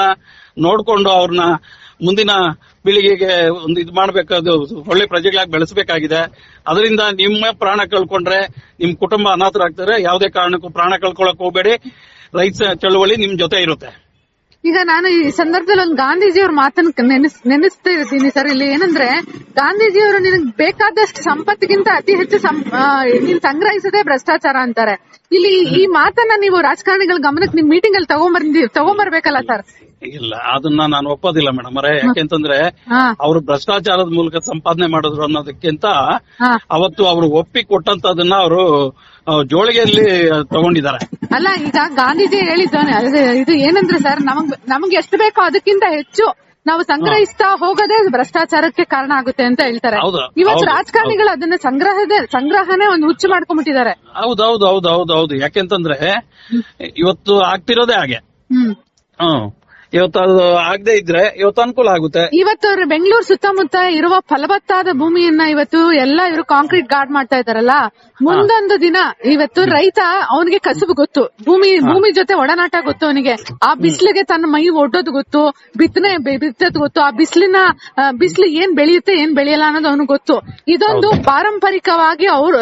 ನೋಡ್ಕೊಂಡು ಅವ್ರನ್ನ ಮುಂದಿನ ಪೀಳಿಗೆಗೆ ಒಂದು ಇದು ಮಾಡ್ಬೇಕಾದ ಒಳ್ಳೆ ಪ್ರಜೆಗಳಾಗಿ ಬೆಳೆಸಬೇಕಾಗಿದೆ. ಅದರಿಂದ ನಿಮ್ಮ ಪ್ರಾಣ ಕಳ್ಕೊಂಡ್ರೆ ನಿಮ್ ಕುಟುಂಬ ಅನಾಥರಾಗ್ತಾರೆ. ಯಾವುದೇ ಕಾರಣಕ್ಕೂ ಪ್ರಾಣ ಕಳ್ಕೊಳಕ್ ಹೋಗ್ಬೇಡಿ. ರೈತ ಚಳುವಳಿ ನಿಮ್ ಜೊತೆ ಇರುತ್ತೆ. ಈಗ ನಾನು ಈ ಸಂದರ್ಭದಲ್ಲಿ ಒಂದು ಗಾಂಧೀಜಿಯವ್ರ ಮಾತನ್ನ ನೆನೆಸ್ ನೆನೆಸ್ತಾ ಇರ್ತೀನಿ ಸರ್. ಇಲ್ಲಿ ಏನಂದ್ರೆ ಗಾಂಧೀಜಿಯವರು ನಿನಗ್ ಬೇಕಾದಷ್ಟು ಸಂಪತ್ತಿಗಿಂತ ಅತಿ ಹೆಚ್ಚು ನೀನ್ ಸಂಗ್ರಹಿಸದೆ ಭ್ರಷ್ಟಾಚಾರ ಅಂತಾರೆ. ಇಲ್ಲಿ ಈ ಮಾತನ್ನ ನೀವು ರಾಜಕಾರಣಿಗಳ ಗಮನಕ್ಕೆ ನಿಮ್ ಮೀಟಿಂಗ್ ಅಲ್ಲಿ ತಗೊಂಬಂದಿ ತಗೊಂಬರ್ಬೇಕಲ್ಲ ಸರ್? ಇಲ್ಲ ಅದನ್ನ ನಾನು ಒಪ್ಪೋದಿಲ್ಲ ಮೇಡಮ್. ಅವರೇ ಯಾಕೆಂತಂದ್ರೆ ಅವರು ಭ್ರಷ್ಟಾಚಾರದ ಮೂಲಕ ಸಂಪಾದನೆ ಮಾಡಿದ್ರು ಅನ್ನೋದಕ್ಕಿಂತ ಅವತ್ತು ಅವರು ಒಪ್ಪಿ ಕೊಟ್ಟಂತದನ್ನ ಅವರು ಜೋಳಿಗೆಯಲ್ಲಿ ತಗೊಂಡಿದ್ದಾರೆ. ಅಲ್ಲ ಈಗ ಗಾಂಧೀಜಿ ಹೇಳಿದ್ದಾನೆ ಅದು- ಇದು ಏನಂದ್ರೆ ಸರ್ ನಮಗ್ ನಮ್ಗೆ ಎಷ್ಟು ಬೇಕೋ ಅದಕ್ಕಿಂತ ಹೆಚ್ಚು ನಾವು ಸಂಗ್ರಹಿಸ್ತಾ ಹೋಗೋದೇ ಭ್ರಷ್ಟಾಚಾರಕ್ಕೆ ಕಾರಣ ಆಗುತ್ತೆ ಅಂತ ಹೇಳ್ತಾರೆ. ಹೌದು, ಇವತ್ತು ಹೌದು, ರಾಜಕಾರಣಿಗಳು ಅದನ್ನ ಸಂಗ್ರಹದ ಸಂಗ್ರಹನೆ ಒಂದು ಹುಚ್ಚು ಮಾಡ್ಕೊಂಡ್ಬಿಟ್ಟಿದ್ದಾರೆ ಹೌದೌದು ಹೌದು ಹೌದು ಹೌದು. ಯಾಕೆಂತಂದ್ರೆ ಇವತ್ತು ಆಗ್ತಿರೋದೇ ಹಾಗೆ. ಹ್ಮ್. ಹ್ಮ್. ಇವತ್ತು ಅದು ಆಗದೆ ಇದ್ರೆ ಇವತ್ತು ಅನುಕೂಲ ಆಗುತ್ತೆ. ಇವತ್ತು ಅವ್ರು ಬೆಂಗಳೂರು ಸುತ್ತಮುತ್ತ ಇರುವ ಫಲವತ್ತಾದ ಭೂಮಿಯನ್ನ ಇವತ್ತು ಎಲ್ಲ ಇವರು ಕಾಂಕ್ರೀಟ್ ಗಾರ್ಡ್ ಮಾಡ್ತಾ ಇದಾರಲ್ಲ ಮುಂದೊಂದು ದಿನ ಇವತ್ತು ರೈತ ಅವನಿಗೆ ಕಸುಬು ಗೊತ್ತು. ಭೂಮಿ ಭೂಮಿ ಜೊತೆ ಒಡನಾಟ ಗೊತ್ತು ಅವನಿಗೆ. ಆ ಬಿಸಿಲಿಗೆ ತನ್ನ ಮೈ ಒಡ್ಡೋದು ಗೊತ್ತು ಬಿತ್ತನೆ ಬಿತ್ತದ್ ಗೊತ್ತು ಆ ಬಿಸಿಲಿನ ಬಿಸಿಲು ಏನ್ ಬೆಳೆಯುತ್ತೆ ಏನ್ ಬೆಳೆಯಲ್ಲ ಅನ್ನೋದು ಅವನು ಗೊತ್ತು. ಇದೊಂದು ಪಾರಂಪರಿಕವಾಗಿ ಅವ್ರ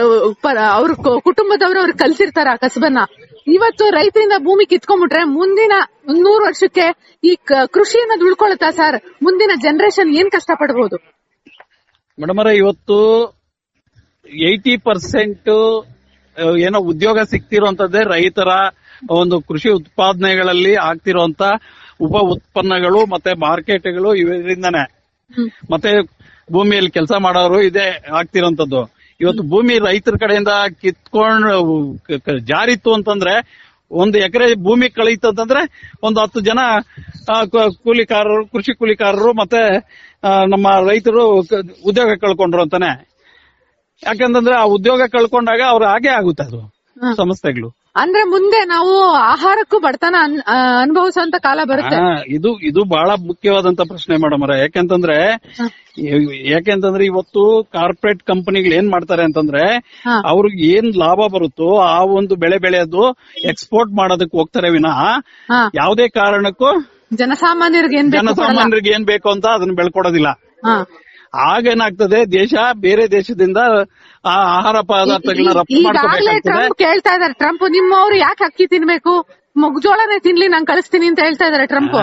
ಅವ್ರ ಕುಟುಂಬದವರು ಅವ್ರು ಕಲ್ಸಿರ್ತಾರ ಆ ಕಸಬನ್ನ. ಇವತ್ತು ರೈತರಿಂದ ಭೂಮಿ ಕಿತ್ಕೊಂಡ್ಬಿಟ್ರೆ ಮುಂದಿನ ನೂರು ವರ್ಷಕ್ಕೆ ಈ ಕ- ಕೃಷಿ ಅನ್ನೋದು ಉಳ್ಕೊಳುತ್ತಾ ಸರ್ ಮುಂದಿನ ಜನರೇಷನ್ ಏನ್ ಕಷ್ಟ ಪಡ್ಬೋದು ಮೇಡಮ್ ಇವತ್ತು ಏಯ್ಟಿ ಪರ್ಸೆಂಟ್ ಏನೋ ಉದ್ಯೋಗ ಸಿಕ್ತಿರುವಂತದ್ದೇ ರೈತರ ಒಂದು ಕೃಷಿ ಉತ್ಪಾದನೆಗಳಲ್ಲಿ ಆಗ್ತಿರುವಂತ ಉಪ ಉತ್ಪನ್ನಗಳು ಮತ್ತೆ ಮಾರ್ಕೆಟ್ಗಳು ಇವರಿಂದಾನೆ. ಮತ್ತೆ ಭೂಮಿಯಲ್ಲಿ ಕೆಲಸ ಮಾಡೋರು ಇದೇ ಆಗ್ತಿರೋಂಥದ್ದು. ಇವತ್ತು ಭೂಮಿ ರೈತರ ಕಡೆಯಿಂದ ಕಿತ್ಕೊಂಡು ಜಾರಿತ್ತು ಅಂತಂದ್ರೆ ಒಂದು ಎಕರೆ ಭೂಮಿ ಕಳೀತು ಅಂತಂದ್ರೆ ಒಂದು ಹತ್ತು ಜನ ಕೂಲಿಕಾರರು ಕೃಷಿ ಕೂಲಿಕಾರರು ಮತ್ತೆ ನಮ್ಮ ರೈತರು ಉದ್ಯೋಗ ಕಳ್ಕೊಂಡ್ರು ಅಂತಾನೆ ಯಾಕಂತಂದ್ರೆ ಆ ಉದ್ಯೋಗ ಕಳ್ಕೊಂಡಾಗ ಅವ್ರ ಹಾಗೆ ಆಗುತ್ತೆ ಅದು ಹ್ಮ್. ಅಂದ್ರೆ ಮುಂದೆ ನಾವು ಆಹಾರಕ್ಕೂ ಬಡತನ ಅನುಭವಿಸುವಂತ ಕಾಲ ಬರುತ್ತೆ ಇದು ಇದು ಬಹಳ ಮುಖ್ಯವಾದಂತ ಪ್ರಶ್ನೆ ಮೇಡಮ್ ಅವರ ಯಾಕೆಂತಂದ್ರೆ. ಯಾಕೆಂತಂದ್ರೆ ಇವತ್ತು ಕಾರ್ಪೊರೇಟ್ ಕಂಪನಿಗಳು ಏನ್ ಮಾಡ್ತಾರೆ ಅಂತಂದ್ರೆ. ಅವ್ರಿಗೆ ಏನ್ ಲಾಭ ಬರುತ್ತೋ ಆ ಒಂದು ಬೆಳೆ ಬೆಳೆಯೋದು ಎಕ್ಸ್ಪೋರ್ಟ್ ಮಾಡೋದಕ್ಕೆ ಹೋಗ್ತಾರೆ ವಿನಃ ಯಾವುದೇ ಕಾರಣಕ್ಕೂ ಜನಸಾಮಾನ್ಯರಿಗೆ. ಜನಸಾಮಾನ್ಯರಿಗೆ ಏನ್ ಬೇಕು ಅಂತ ಅದನ್ನ ಬೆಳ್ಕೊಡೋದಿಲ್ಲ ಹಾ. ಆಗೇನಾಗ್ತದೆ ದೇಶ ಬೇರೆ ದೇಶದಿಂದ ಆ ಆಹಾರ ಪದಾರ್ಥಗಳನ್ನ ರಫ್ತು ಮಾಡ್ಕೋಬೇಕಾಗ್ತದೆ. ಟ್ರಂಪ್ ಕೇಳ್ತಾ ಇದಾರೆ ಟ್ರಂಪ್ ನಿಮ್ಮವ್ರು ಯಾಕೆ ಅಕ್ಕಿ ತಿನ್ಬೇಕು? ಮುಗ್ಜೋಳನೇ ತಿನ್ಲಿ ನಾನ್ ಕಳಿಸ್ತೀನಿ ಅಂತ ಹೇಳ್ತಾ ಇದಾರೆ ಟ್ರಂಪ್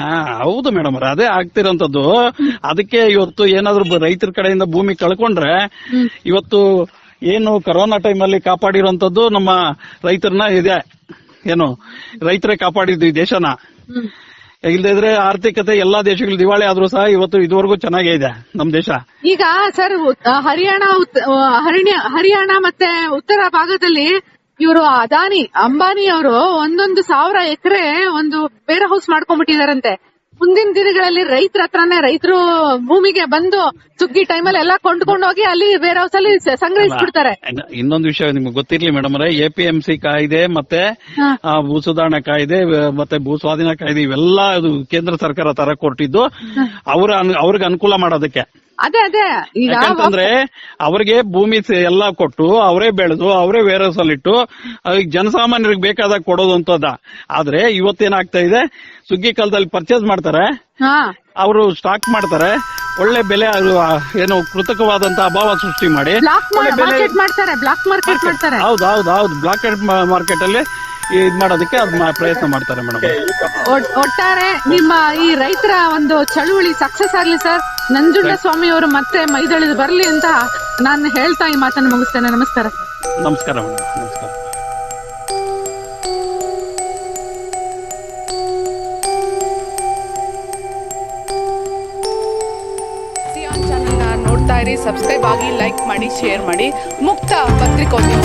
ಹೌದು ಮೇಡಮ್ ಅದೇ ಆಗ್ತಿರೋಂಥದ್ದು. ಅದಕ್ಕೆ ಇವತ್ತು ಏನಾದ್ರು ರೈತರ ಕಡೆಯಿಂದ ಭೂಮಿ ಕಳ್ಕೊಂಡ್ರೆ ಇವತ್ತು ಏನು ಕರೋನಾ ಅಲ್ಲಿ ಕಾಪಾಡಿರೋಂಥದ್ದು ನಮ್ಮ ರೈತರನ್ನ ಇದೆ. ಏನು ರೈತರೇ ಕಾಪಾಡಿದ್ವಿ ಈ ದೇಶನ. ಇದ್ರೆ ಆರ್ಥಿಕತೆ ಎಲ್ಲಾ ದೇಶಗಳು ದಿವಾಳಿ ಆದ್ರೂ ಸಹ ಇವತ್ತು ಇದುವರೆಗೂ ಚೆನ್ನಾಗೇ ಇದೆ ನಮ್ ದೇಶ. ಈಗ ಸರ್ ಹರಿಯಾಣ ಹರಿಯಾಣ ಮತ್ತೆ ಉತ್ತರ ಭಾಗದಲ್ಲಿ ಇವರು ಅದಾನಿ, ಅಂಬಾನಿ ಅವರು ಒಂದೊಂದು ಸಾವಿರ ಎಕರೆ ಒಂದು ಬೇರೆ ಹೌಸ್ ಮಾಡ್ಕೊಂಡ್ಬಿಟ್ಟಿದಾರಂತೆ. ಮುಂದಿನ ದಿನಗಳಲ್ಲಿ ರೈತರ ಹತ್ರನೇ ರೈತರು ಭೂಮಿಗೆ ಬಂದು ಸುಗ್ಗಿ ಟೈಮಲ್ಲಿ ಎಲ್ಲ ಕೊಂಡ್ಕೊಂಡು ಹೋಗಿ ಅಲ್ಲಿ ಬೇರೆ ಹೌಸ್ ಅಲ್ಲಿ ಸಂಗ್ರಹಿಸ್ಬಿಡ್ತಾರೆ ಇನ್ನ- ಇನ್ನೊಂದು ವಿಷಯ ನಿಮ್ಗೆ ಗೊತ್ತಿರ್ಲಿ ಮೇಡಮ್ ಅವರೇ ಎಪಿಎಂಸಿ ಕಾಯ್ದೆ ಮತ್ತೆ ಆ, ಭೂ ಸುಧಾರಣಾ ಕಾಯ್ದೆ ಮತ್ತೆ ಭೂ ಸ್ವಾಧೀನ ಕಾಯ್ದೆ ಇವೆಲ್ಲ ಕೇಂದ್ರ ಸರ್ಕಾರ ತರ ಕೊಟ್ಟಿದ್ದು. ಅವ್ರ ಅವ್ರಿಗೆ ಅನುಕೂಲ ಮಾಡೋದಕ್ಕೆ. ಅದೇ ಅದೇ. ಈಗ ಯಾಕಂತಂದ್ರೆ ಅವ್ರಿಗೆ ಭೂಮಿ ಎಲ್ಲಾ ಎಲ್ಲ ಕೊಟ್ಟು ಅವರೇ ಬೆಳೆದು ಅವರೇ ವೇರ್ ಹೌಸ್ ಅಲ್ಲಿ ಇಟ್ಟು ಅವ್ರಿಗೆ ಜನಸಾಮಾನ್ಯರಿಗೆ ಬೇಕಾದಾಗ ಕೊಡೋದು ಅಂತದ ಆದ್ರೆ ಇವತ್ತೇನಾಗ್ತಾ ಇದೆ? ಸುಗ್ಗಿ ಕಾಲದಲ್ಲಿ ಪರ್ಚೇಸ್ ಮಾಡ್ತಾರೆ. ಹಾ. ಅವರು ಸ್ಟಾಕ್ ಮಾಡ್ತಾರೆ. ಒಳ್ಳೆ ಬೆಲೆ ಅದು, ಆ, ಏನು ಕೃತಕವಾದಂತ ಅಭಾವ ಸೃಷ್ಟಿ ಮಾಡಿ. ಬ್ಲಾಕ್ ಒಳ್ಳೆ ಬೆಲೆ ಮಾರ್ಕೆಟ್ ಮಾಡ್ತಾರೆ ಬ್ಲಾಕ್ ಮಾರ್ಕೆಟ್ ಮಾಡ್ತಾರೆ. ಹೌದು ಹೌದು ಹೌದು. ಬ್ಲಾಕ್ ಮಾರ್ಕೆಟ್ ಅಲ್ಲಿ ಇದ್ ಮಾಡೋದಕ್ಕೆ ಅದ್ ಮಾ- ಪ್ರಯತ್ನ ಮಾಡ್ತಾರೆ ಮೇಡಮ್. ಒಟ್- ಒಟ್ಟಾರೆ ನಿಮ್ಮ ಈ ರೈತರ ಒಂದು ಚಳುವಳಿ ಸಕ್ಸಸ್ ಆಗ್ಲಿ ಸರ್ ನಂಜುಂಡ ಸ್ವಾಮಿ ಅವರು ಮತ್ತೆ ಮೈದಳಿದು ಬರ್ಲಿ ಅಂತ ನಾನು ಹೇಳ್ತಾ ಈ ಮಾತನ್ನು ಮುಗಿಸ್ತೇನೆ. ನಮಸ್ಕಾರ. ನಮಸ್ಕಾರ ಮೇಡಮ್ ನಮಸ್ಕಾರ. ಸಿಯಾನ್ ಚಾನಲ್ನ ನೋಡ್ತಾ ಇರಿ ಸಬ್ಸ್ಕ್ರೈಬ್ ಆಗಿ ಲೈಕ್ ಮಾಡಿ ಶೇರ್ ಮಾಡಿ ಮುಕ್ತ ಪತ್ರಿಕೋದ್ಯಮ